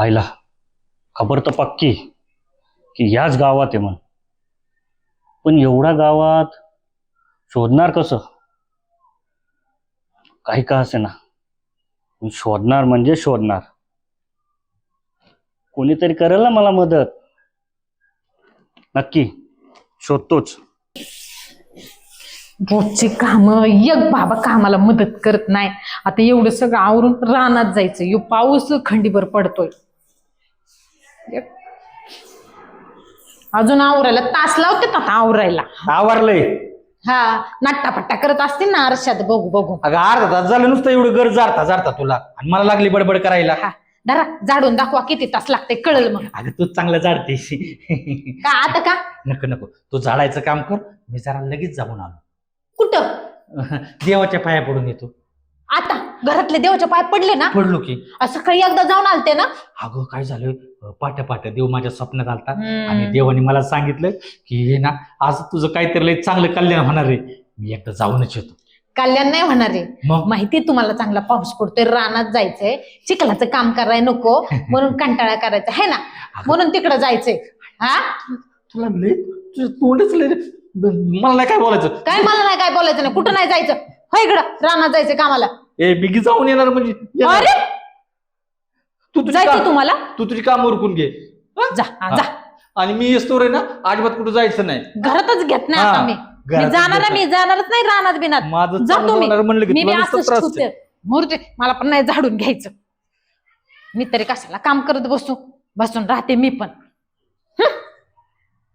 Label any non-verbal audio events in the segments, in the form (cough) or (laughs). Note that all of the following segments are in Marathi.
आईला खबर तर पक्की की याच गावात आहे म्हण. पण एवढ्या गावात शोधणार कसं? काही का असे ना. शोधणार म्हणजे शोधणार. कोणीतरी करेल ना मला मदत. नक्की. शोधतोच. रोजची काम एक बाबा कामाला मदत करत नाही. आता एवढं सगळं आवरून रानात जायचं. यो पाऊस खंडीभर पडतोय. अजून आवरायला तास लावते आता आवरायला. आवरलंय. हा नाट्टापट्टा करत असतील ना आरशात बघू बघू. अगं अर्धा तास झालं नुसतं एवढं घर जारता जारता तुला. आणि मला लागली बडबड करायला. हा धरा झाडून दाखवा किती तास लागते कळल मग. अगं तू चांगलं जाडतेस का आता का? नको नको. तू झाडायचं काम कर मी जरा लगेच जाऊन आलो. कुठं? देवाच्या पाया पडून येतो. घरातले देवाच्या पाय पडले ना पडलो की. असं सकाळी एकदा जाऊन आलते ना. अगं काय झालं? पाट्या पाट्या देव माझ्या स्वप्नात आलता. हम्म. आणि देवाने मला सांगितलं की हे ना आज तुझं काहीतरी लय चांगलं कल्याण होणार आहे. मी एकदा जाऊनच येतो. कल्याण नाही होणार आहे. मग? माहितीये तुम्हाला चांगला पाऊस पडतोय रानात जायचंय. चिखलाचं काम करायला नको (laughs) म्हणून कंटाळा करायचा. है ना? म्हणून तिकडे जायचंय. हा? तुला लय तुझं तोंडच लय मला नाही काय बोलायचं. काय मला नाही काय बोलायचं नाही. कुठं नाही जायचं? हो इकडं रानात जायचंय कामाला. ए बिगी जाऊन येणार म्हणजे. येणार. अरे! तू तुझी काम- तुम्हाला? तू तुझी काम उरकून घे? जा हा, जा. आणि मी येतो रे ना अजिबात कुठं जायचं नाही. घरातच घेत नाही हा, आता मी जाणार आहे, मी जाणारच नाही रानात बिनात. माझं होणार म्हणलं की मी बी तुला नुसतं असंच त्रास ठेवते. मूर्ती मला पण नाही झाडून घ्यायचं. मी तरी कशाला काम करत बसू? बसून राहते मी पण. हं.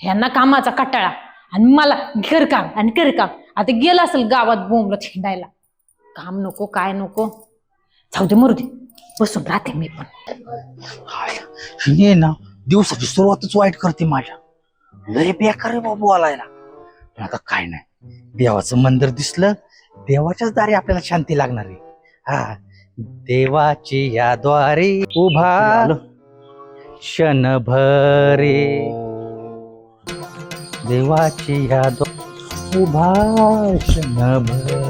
ह्यांना कामाचा कटाळा. आणि मला घरकाम आणि घरकाम आता गेलं असेल गावात बोंबलं हिंडायला. काम नको काय नको. जाऊ दे मरू दे. बसून राहते मी पण. हिने ना दिवसाची सुरुवातच वाईट करते माझ्या. लय बेकार आहे बाबू आलायला. पण आता काय नाही. देवाचं मंदिर दिसलं देवाच्याच दारी आपल्याला शांती लागणार आहे. हा देवाची या द्वारे उभा क्षणभरे देवाची या द्वारे उभा क्षणभरे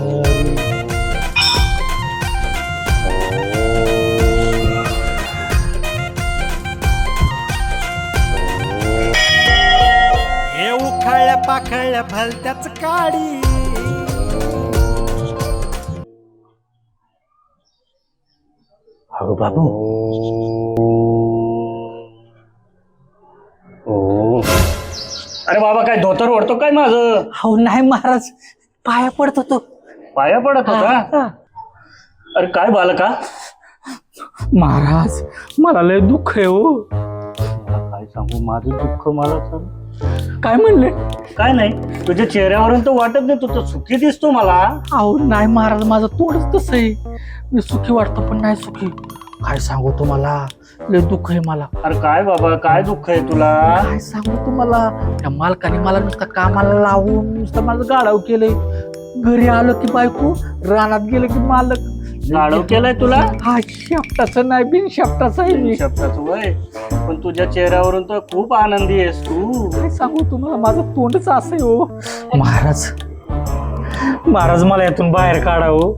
पाखळल्या भलत्याच काडी. अगं बाबू. ओ. अरे बाबा काय धोतर ओढतो काय माझं? हो नाही महाराज. पाया पडतो तो पाया पडत होता? अरे काय बालका? महाराज मला लय दुःख आहे हो. काय सांगू? माझं दुःख मला तर काय म्हणले? काय नाही तुझ्या चेहऱ्यावरून तर वाटत नाही तू तर सुखी दिसतो मला. अहो नाही महाराज माझं तोंडच तसं आहे. मी सुखी वाटतो पण नाही सुखी. काय सांगू तुम्हाला? लय दुःख आहे मला. अरे काय बाबा काय दुःख आहे तुला? काय सांगू तुम्हाला? त्या मालकाने मला नुसतं कामाला लावून नुसतं माझं गाडाव केलंय. घरी आलो की बायको रानात गेलं की मालक. गाढव केलाय तुला? हा शेपटाचं नाही बिन शेपटाचं आहे मी. शब्दाचं वय. पण तुझ्या चेहऱ्यावरून तर खूप आनंदी आहेस तू. काय सांगू तुम्हाला माझं तोंडच असं आहे हो. महाराज महाराज मला यातून बाहेर काढावं.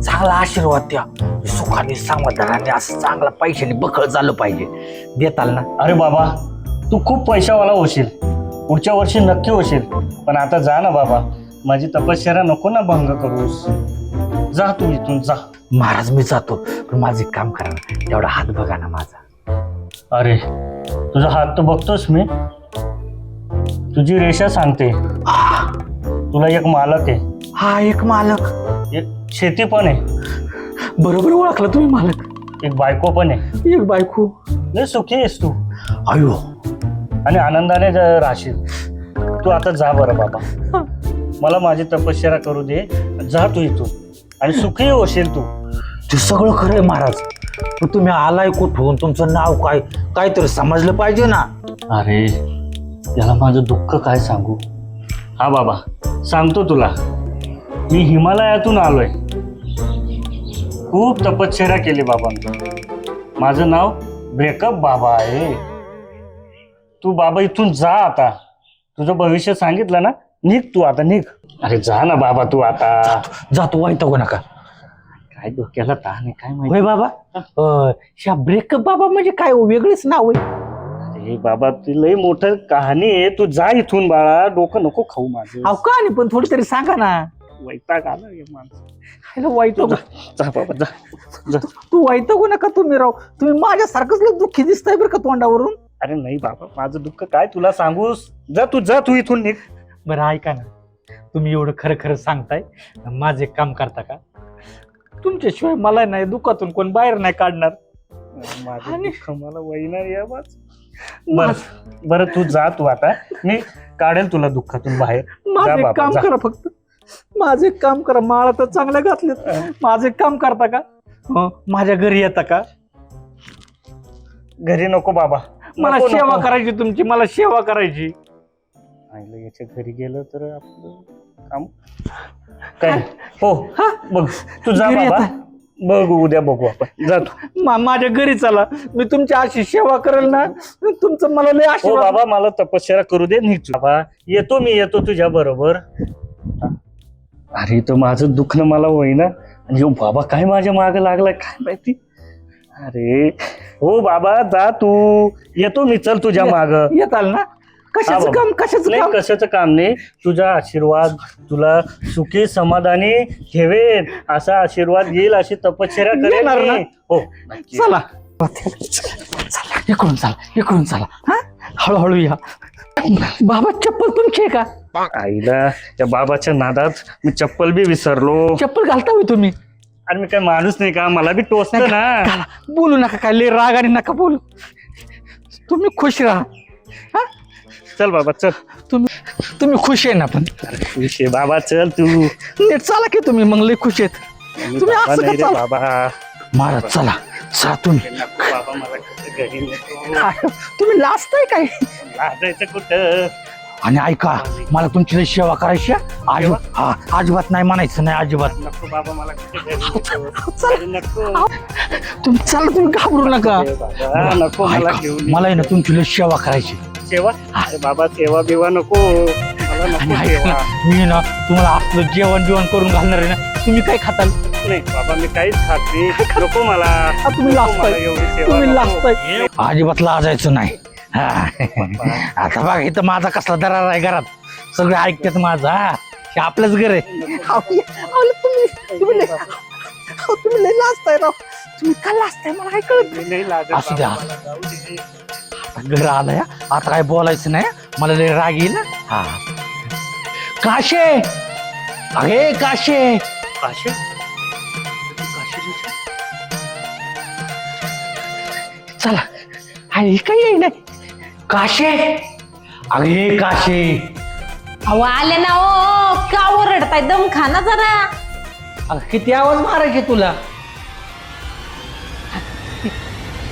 चांगला आशीर्वाद द्या. सुखाने समाधानाने असं चांगला पैशाने बकळ झालं पाहिजे. देताल ना? अरे बाबा तू खूप पैशावाला होशील. पुढच्या वर्षी नक्की होशील. पण आता जा ना बाबा. माझी तपश्चर्या नको ना भंग करूस. जा तू इथून जा. महाराज मी जातो पण माझं एक काम करा ना. तेवढा हात बघा ना माझा. अरे तुझा हात तर बघतोस मी. तुझी रेषा सांगते. तुला एक मालक आहे. हा एक मालक. एक शेती पण आहे. बरोबर ओळखलं तुम्ही मालक. एक बायको पण आहे. एक बायको. लय सुखी आहेस तू. अयो. आणि आनंदाने ज- राहशील. तू आता जा बरं बाबा. मला माझी तपश्चर्या करू दे. जा तू इथून. आणि सुखी होशील तू. ते सगळं खरंय महाराज. पण तुम्ही आलाय कुठून? तुमचं नाव काय? काहीतरी समजलं पाहिजे ना. अरे याला माझं दुःख काय सांगू? हा बाबा सांगतो तुला. मी हिमालयातून आलोय. खूप तपश्चर्या केली बाबांनी. माझं नाव ब्रेकअप बाबा आहे. तू बाबा इथून जा आता. तुझं भविष्य सांगितलं ना? निघ तू आता निघ. अरे जा ना बाबा तू आता. जातो वाईट नका काय डोक्याला ताण आहे काय माहिती? होय बाबा? ह्या ब्रेकअप बाबा म्हणजे काय हो? वेगळंच नाव आहे. अरे बाबा ती लई मोठं कहाणी आहे. तू जा इथून बाळा डोकं नको खाऊ माझं. अहो का नाही पण थोडी तरी सांगा ना. वैताग आला हे माणसं. ह्याला वाईट नको. जा बाबा जा जा. तू वाईट नका तुम्ही राव तुम्ही माझ्यासारखंच लय दुःखी दिसताय बरं का तोंडावरून? अरे नाही बाबा माझं दुःख काय तुला सांगूस? जा तू जा तू इथून निघ. बरं ऐका ना. तुम्ही एवढं खरं खरं सांगताय. माझं काम करता का? तुमच्याशिवाय मला नाही दुःखातून कोण बाहेर नाही काढणार. माझं आणि- दुःख मला वैणार या बर बरं तू जा तू आता. मी काढेल तुला दुःखातून बाहेर. माझं जा एक बाबा, काम जा. करा फक्त. माझं काम करा माळा तर चांगल्या घातलेत माझं काम करता का? हं, माझ्या घरी येता का? घरी नको बाबा. मला नको, सेवा नको. करायची तुमची मला सेवा करायची. आईला याच्या घरी गेलं तर आपलं काम काय हो बघ तू जा घरी बाबा. येता? बघू उद्या बघू आपण. जा तू. मा- माझ्या घरी चला. मी तुमची अशी सेवा करेल ना तुमचं मला लय हो आशीर्वाद. बाबा मला तपश्चर्या करू दे निघ तू. बाबा येतो मी येतो तुझ्या बरोबर. अरे तो माझं दुखणं मला होईना. आणि ह्यो बाबा काय माझ्या माग लागलाय काय माहिती? अरे. हो बाबा जा तू. येतो मी चल तुझ्या माग. येताल ना? कशाचं. काम? कशाचं नाही काम? कशाचं काम नाही? तुझा आशीर्वाद तुला सुखी समाधानी ठेवेन. असा आशीर्वाद येईल अशी तपश्चर्या करेन येणार ना? मी. हो. नक्की. चला. चला. इकडून चला. इकडून चला. हा? हळूहळू या. बाबा चप्पल तुमची आहे का? आईला त्या बाबाच्या नादात मी चप्पल बी विसरलो. चप्पल घालता होय तुम्ही? आणि मी काय माणूस नाही का? मला बी टोचत ना. घाला. बोलू नका काय लय राग आणि नका बोलू. तुम्ही खुश राहा. हा? चल बाबा चल. तुम्ही तुम्ही खुश आहे ना पण? विषय बाबा चल तू. नीट चाला की तुम्ही मग लय खुश आहेत. तुम्ही बाबा असं का नाही रे चाल- बाबा. महाराज चला चला तुम्ही. नको बाबा मला कुठं घरी नको. काय तुम्ही लाजताय काय? लाजायचं कुठं? आणि ऐका मला तुमची सेवा करायची आहे. अजिब हा अजिबात नाही म्हणायचं नाही अजिबात. नको बाबा मला कुठं घरी नको. चला. नको. तुम्ही चला तुम्ही घाबरू नका. ए बाबा, नको मला ऐका, घेऊन ये. मला आहे ना तुमची सेवा करायची सेवा? अरे बाबा सेवा बिवा नको. मला आणि नको ऐका सेवा. ना, मी ना तुम्हाला आपलं जेवण जेवण करून घालणार आहे ना तुम्ही काय खाताल? नाही बाबा मी काहीच खात नाही. नको मला. (laughs) हा, तुम्ही नको लाजताय. मला एवढी सेवा तुम्ही नको. लाजताय. अजिबात लाजायचं नाही. हा. (laughs) आता बघ इथं माझा कसला दरार आहे घरात. सगळे ऐकतात माझा. हा. आपलंच घर आहे. (laughs) अहो, अहो, तुम्ही तुम्ही लय- अहो, तुम्ही लय लाजताय राव. तुम्ही का लाजताय? मला काय कळत मी नाही लागत असू द्या. बाबा, मला जाऊ दे. आता घर आलंय. आता काय बोलायचं नाही. मला लय राग येईल. ना. हा. काशे! अरे काशे! काशी? चला. अरे काही येई नाही काशे! अरे काशे! अहो आले ना ओ का ओरडताय? दम खा ना जरा. अगं, किती आवाज मारायचे तुला?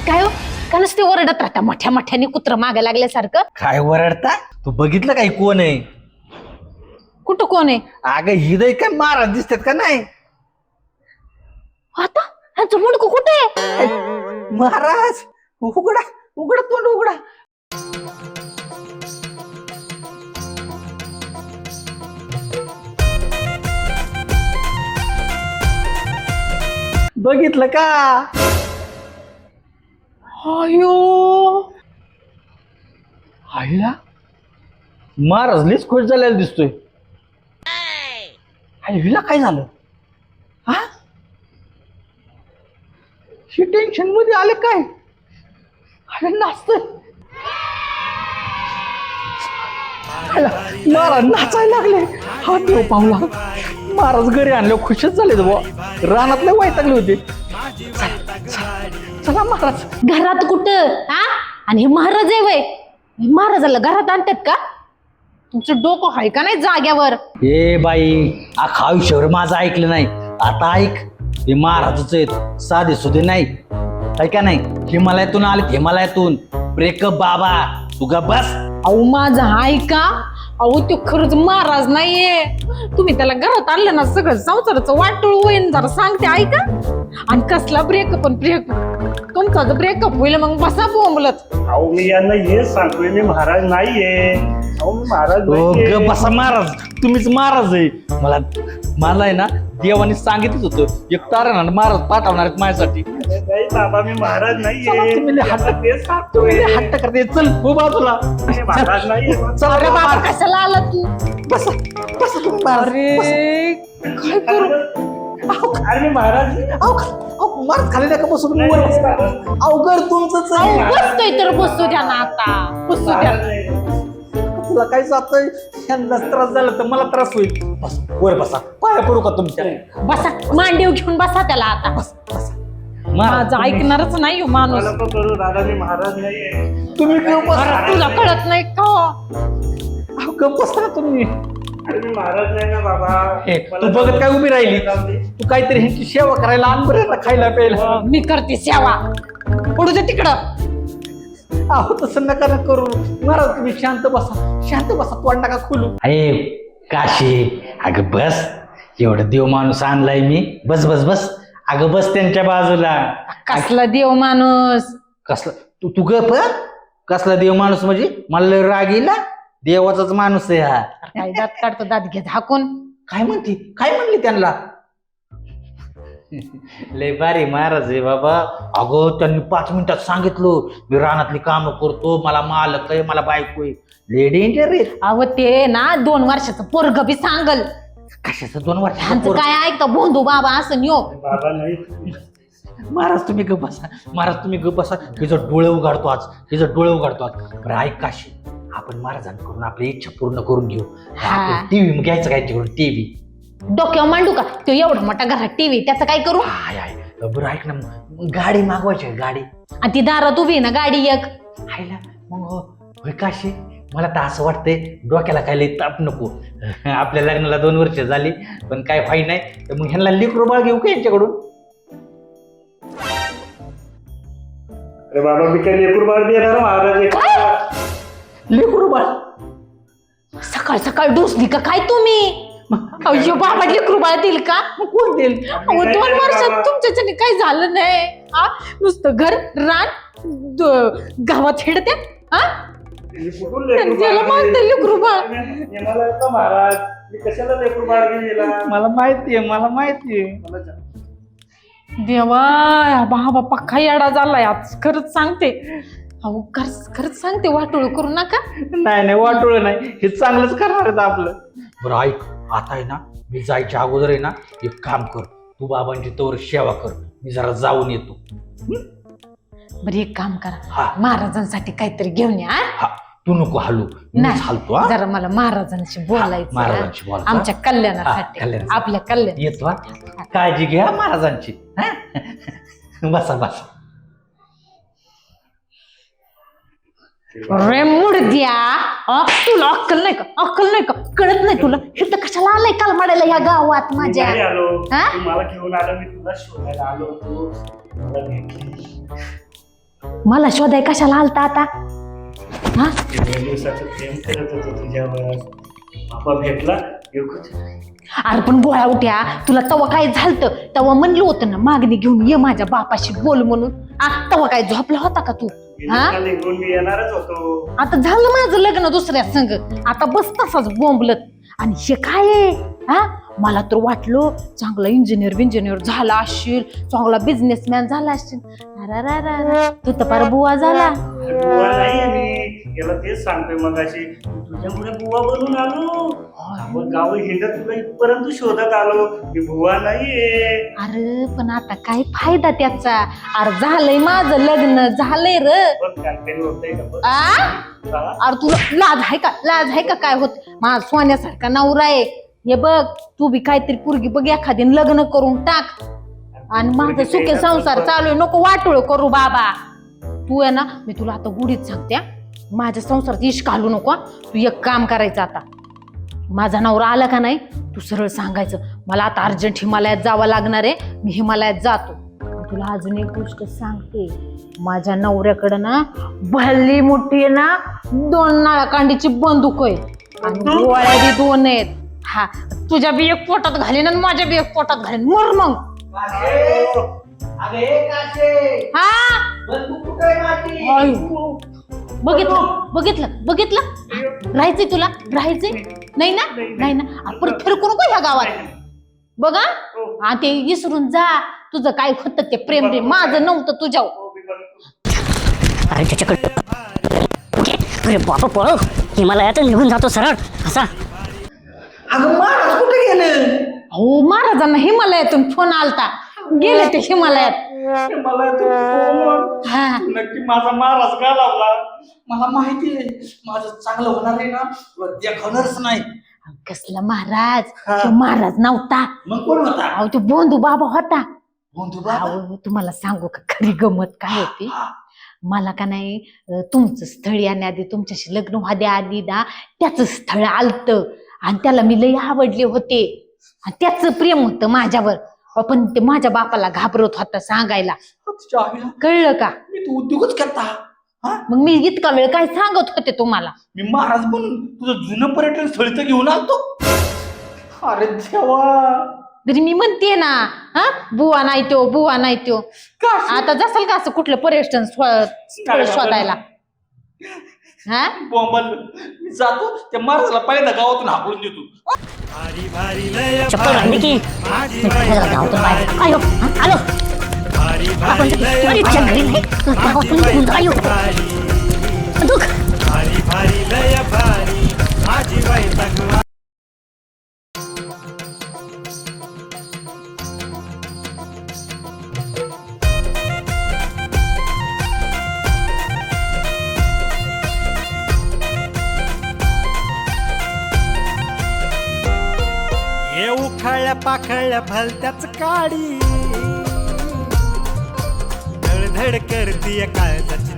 काय हो? का नुसते ओरडत राहता? मोठ्या मोठ्याने कुत्र मागे लागल्यासारखं? काय वरडता तू बघितलं काय कोण आहे? कुठं कोण आहे? अगं हृदय काय महाराज दिसतात का नाही? आता? ह्याचं मुंडकं कुठे आहे? महाराज उघडा उघडा तोंड उघडा. बघितलं का? अयो. आईला? महाराज लईच खुश झालेला दिसतोय. आईला काय झालं? हा ही टेन्शनमध्ये आले काय? अरे नाचतोय. महाराज नाचायला लागले. हा देव पाहुला महाराज घरी आणल्यावर खुशच झाले बुवा. रानातले वैतागले होते. चला, महाराज. घरात कुठं? हा आणि हे महाराज आहे वय. महाराजाला घरात आणतात का? तुमचं डोकं आहे का नाही जाग्यावर? ए बाई अख्खा आयुष्यावर माझं ऐकलं नाही. आता ऐक हे महाराजच आहेत साधे सुधे नाही. काय का नाही? हिमालयातून आले हिमालयातून. ब्रेकअप बाबा तुगा बस. अहो माझं आहे का? अहो तो खरंच महाराज नाहीये. तुम्ही त्याला घरात आणलं ना सगळं संसाराचं वाटोळ होईन जरा सांगते ऐका. आणि कसला ब्रेकअप पण ब्रेक तुमचा जर ब्रेकअप होईल मग बसा बोंबलत. अहो मी यांना हेच सांगतोय मी महाराज नाहीये. अहो मी महाराज ओ नाहीये. ग बसा महाराज. तुम्हीच महाराज आहे. मला मला आहे ना देवाने सांगितलंच होतं एक तारण महाराज पाठवणार आहेत माझ्यासाठी. नाही बाबा मी महाराज चला, नाहीये. तुम्ही लय हट्ट- यांना तेच सांगतोय. तुम्ही हट्ट करते चल हो बाजूला. मी महाराज नाहीये. चला अरे रे बाबा बाबा कशाला आला तू बसा बसा तुम्ही महाराज. अरे काय करू? अरे मी महाराज महाराज खाली नका बसू तुम्ही? वर बसा. अवघड तुमचंच आहे बसतोय तर बसू द्या ना आता. बसू द्या. तुला काय जातोय? यांना त्रास झाला तर मला त्रास होईल. बस वर बसा. पाया पडू का तुमच्या? बसा. मांडीव घेऊन बसा त्याला आता. बस बसा. माझं ऐकणारच नाही हो माणूस. मला नको करू दादा मी महाराज नाहीये तुम्ही गप बसा. अरे तुला कळत नाही का? अहो, गप बसा तुम्ही. अरे मी महाराज नाही ना बाबा. हे, मला तू बघत काय उभी राहिली? जाऊ दे. तू काहीतरी ह्यांची सेवा करायला आण बरं ना खायला प्यायला. मी करते सेवा. पडू दे तिकडं. अहो तसं नका ना करू. महाराज तुम्ही शांत बसा. शांत बसा तोंड नका खोलू. अरे काशी अगं बस. एवढं देव माणूस आणलाय मी. बस बस बस. अगं बस त्यांच्या बाजूला. कसला देव माणूस? कसला? तू तू गप हं? कसला देव माणूस म्हणजे? मला लय राग येईल हा. देवाचाच माणूस आहे हा. काय दात काढतो दात घे झाकून. काय म्हणते? काय म्हणली त्यांना? लय भारी महाराज आहे बाबा. अगं त्यांनी पाच मिनिटात सांगितलं. मी रानातली कामं करतो मला मालक आहे मला बायको आहे. डेंजर आहे. अव ते ना दोन वर्षाचं पोरग बी सांगल. कशाचं दोन वर्ष ह्यांचं काय ऐकतं? भोंदू बाबा असं यो बाबा नाही. महाराज तुम्ही गप बसा. महाराज तुम्ही गप बसा. हिचं डोळे उघडतो आज. हिचं डोळे उघडतो आज. बरं ऐक काशी. आपण महाराजांकडून आपली इच्छा पूर्ण करून घेऊ. हा. टीव्ही घ्यायचं काय तिकडून? टीव्ही डोक्यावर मांडू का? तो एवढा मोठा घरात टीव्ही त्याचं काय करू? हाय हाय. बरं ऐक ना मग गाडी मागवायची आहे, गाडी. आणि ती दारात उभी आहे ना गाडी एक. आईला मग होय काशी मला तर असं वाटतंय डोक्याला काय लई ताप नको. (laughs) आपल्या लग्नाला दोन वर्ष झाली पण काय व्हाय नाही. तर मग ह्यांना लेकरू बाळ घेऊ का यांच्याकडून? अरे बाबा मी काही लेकूर बाळ देणार महाराज? आहे. लेकरू बाळ. सकाळ सकाळ डोसली का काय तुम्ही? अय्यो बाबा लेकरू बाळ देईल का? मग कोण देईल? अहो दोन वर्षात तुमच्याच्याने काही झालं नाही? हा? नुसतं घर रान द- गावात खेळते हा? मी कुठून लेकरू बाळ त्याला मानतं घेईल? लेकरू बाळ. हे मला येतं महाराज? मी कशाला लेकरू बाळ घेईल मला माहितीये मला माहितीये. देवा बाबा पक्का येडा झालाय. आज खरंच सांगते. अहो खरंच खरंच सांगते वाटोळ करू नका. नाही नाही वाटोळ नाही. हे चांगलंच करणार आहेत आपलं. बरं ऐक. आता आहे ना मी जायच्या अगोदर आहे ना एक काम कर. तू बाबांची तोवर सेवा कर. मी जरा जाऊन येतो. बरं एक काम करा. हा. महाराजांसाठी काहीतरी घेऊन या हा? हा. तू नको हलू. मीच नाही. हलतो हा. जरा मला महाराजांशी बोलायचं महाराजांशी हा? बोलायचं. आमच्या हा, कल्याणासाठी. कल्याणासाठी. आपल्या कल्याण येतो हा. काळजी घ्या महाराजांची. हा? बसा बसा. रे मुड द्या. हा? तुला अक्कल नाही का? अक्कल नाही का? कळत नाही तुला? हे तर कशाला आलंय काल माडायला या गावात माझ्या? नाही आलो. हा? तू मला घेऊन आलो मी तुला शोधायला आलो होतो. मला भेटली. मला शोधाय कशाला आलता आता? हा? दिवसाचं प्रेम करत होतो तुझ्यावर. बाबा भेटला. अरे पण गोळ्या उठ्या तुला तवा काय झालतं? तेव्हा म्हणलं होतं ना मागणी घेऊन ये माझ्या बापाशी बोल म्हणून. आ तवा काय झोपला होता का तू? हा? निघून मी येणारच होतो. आता झालं माझं लग्न दुसऱ्या संग आता बस तसाच बोंबलत. आणि हे काय आहे? हा? मला तर वाटलं चांगला इंजिनियर बिंजिनियर झाला असशील चांगला बिझनेसमॅन झाला असशील. तू तर पार बुवा झाला. बुवा नाहीये मी. याला तेच सांगतोय मग अशी तुझ्यामुळे बुवा बनून आलो. गाव हिंडत तुला इथपर्यंत शोधत आलो. मी बुवा नाहीये. अरे पण आता काय फायदा त्याचा? अरे झालंय माझं लग्न झालंय र. बघ काहीतरी होतंय का बघ. आ? हा? अरे तुला लाज आहे का? लाज आहे का काय होत? माझा सोन्यासारखा नवरा आहे. हे बघ तू बी काहीतरी पुरगी बघ एखादी लग्न करून टाक. आणि माझं सुखे संसार चालू आहे. नको वाटोळ करू बाबा. तू आहे ना मी तुला आता गुढीत सांगते हा. माझ्या संसारात इश घालू नको हं. तू एक काम करायचं आता. माझा नवरा आला का नाही तू सरळ सांगायचं मला आता अर्जंट हिमालयात जावं लागणार आहे मी हिमालयात जातो. आणि तुला अजून एक गोष्ट सांगते माझ्या नवऱ्याकडं ना भल्ली मोठी आहे ना दोन नाळाकांडीची बंदूक आहे. आणि गोळ्या बी दोन आहेत. हा तुझ्या बी एक पोटात घालीन आणि माझ्या बी एक पोटात घालीन. मर मग. हा? बघितलं बघितलं बघितलं? राहायचंय तुला? राहायचंय? नाही ना? नाही ना? आपण फिरकू नको ह्या गावात. बघा. हा ते विसरून जा. तुझं काय होतं ते प्रेम रे माझं नव्हतं तुझ्यावर. अरे त्याच्याकडे अरे बापा पळ. हिमालयात निघून जातो सरळ. असा. अगं महाराज कुठे गेले? हो महाराजांना हिमालयातून फोन आलता. गेले ते हिमालयात. मला तो फोन. हा. नक्की माझा महाराज का लावला? मला माहिती आहे. माझं चांगलं होणार आहे ना तुला देखवणारच नाही. कसला महाराज? हा. तो महाराज नव्हता. मग कोण होता? अहो तो बोंधू बाबा होता. बंधू बाबा अहो तुम्हाला सांगू का? खरी गमत काय होती? मला का नाही तुमचं स्थळ येण्याआधी तुमच्याशी लग्न व्हाद्या आधी ना त्याचं स्थळ आलत. आणि त्याला मी लई आवडले होते. आणि त्याचं प्रेम होतं माझ्यावर. पण ते माझ्या बापाला घाबरत होता सांगायला. कळलं का? मी तू उद्योगच करता हा? मग मी इतका वेळ काय सांगत होते तुम्हाला? मी महाराज बनून तुझं जुनं पर्यटन स्थळ घेऊन आलतो. अरे देवा! तरी मी म्हणते ना हा? बुवा नाही तो बुवा नाही तो का आता जसाल का असं कुठलं पर्यटन स्व- स्थळ शोधायला. हा? मी जातो त्या महाराजला पहिल्यांदा गावातून हाकलून देतो. चप्पल की? गावातून बाहेर. आयो हा, आलो. आपण गावातून निघून आयो. दुःख. उखाळल्या पाखळल्या भलत्याच काडी. धडधड करतीय काळजाची